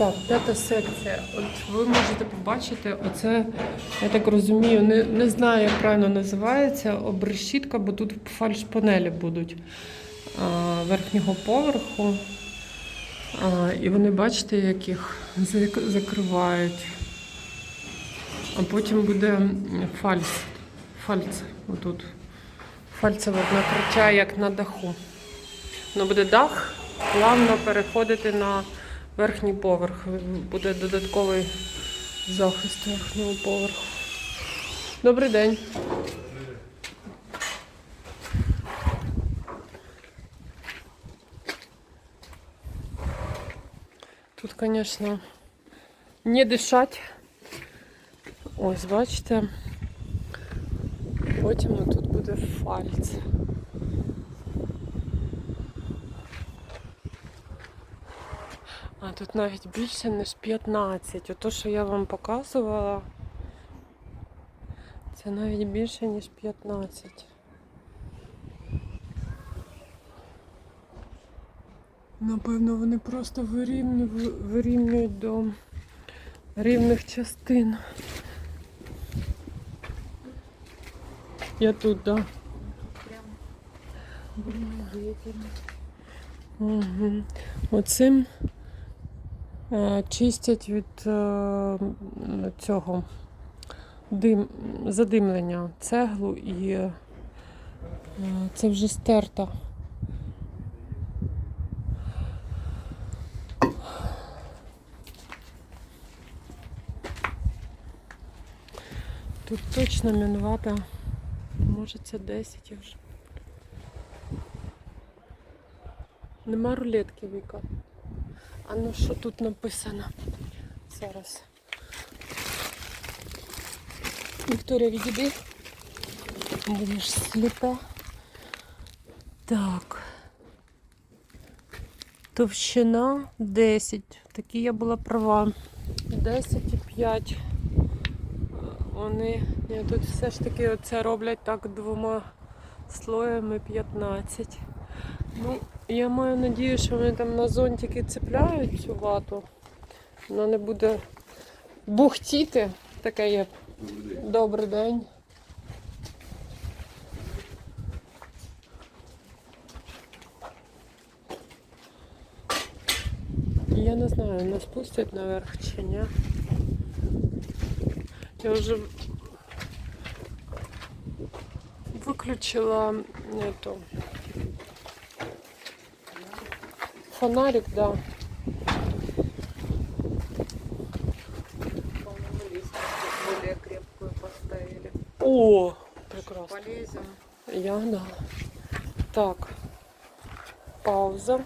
Так, п'ята секція. От ви можете побачити, оце, я так розумію, не, не знаю, як правильно називається, обрешітка, бо тут фальшпанелі будуть а, верхнього поверху. А, і вони, бачите, як їх закривають. А потім буде фальц. Фальц отут. Фальцеве накриття, як на даху. Ну, буде дах, плавно переходити на верхній поверх. Буде додатковий захист верхнього поверху. Добрий день. Тут, звісно, не дишать. Ось, бачите. Потім тут буде фальц. А тут навіть більше, ніж 15. Ото, що я вам показувала, це навіть більше, ніж 15. Напевно, вони просто вирівнюють, до рівних частин. Я тут, так. Да. Угу. Оцим чистять від е, цього дим, задимлення цеглу і е, це вже стерта. Тут точно мінвата, може це 10 вже. Нема рулетки Віка. А ну що тут написано? Зараз. Вікторія, відійди. Будеш сліпа. Так. Товщина 10. Такі я була права. 10 і 5. Вони ні, тут все ж таки оце роблять так двома слоями 15. Ну, я маю надію, що вони там на зонтики цепляють цю вату. Вона не буде бухтіти. Таке є. Добрий день. Я не знаю, нас пустять наверх чи ні. Я вже выключила эту фонарик, да. По-моему, лестницу более крепкую поставили. О, прекрасно. Полезем. Я, да. Так. Пауза.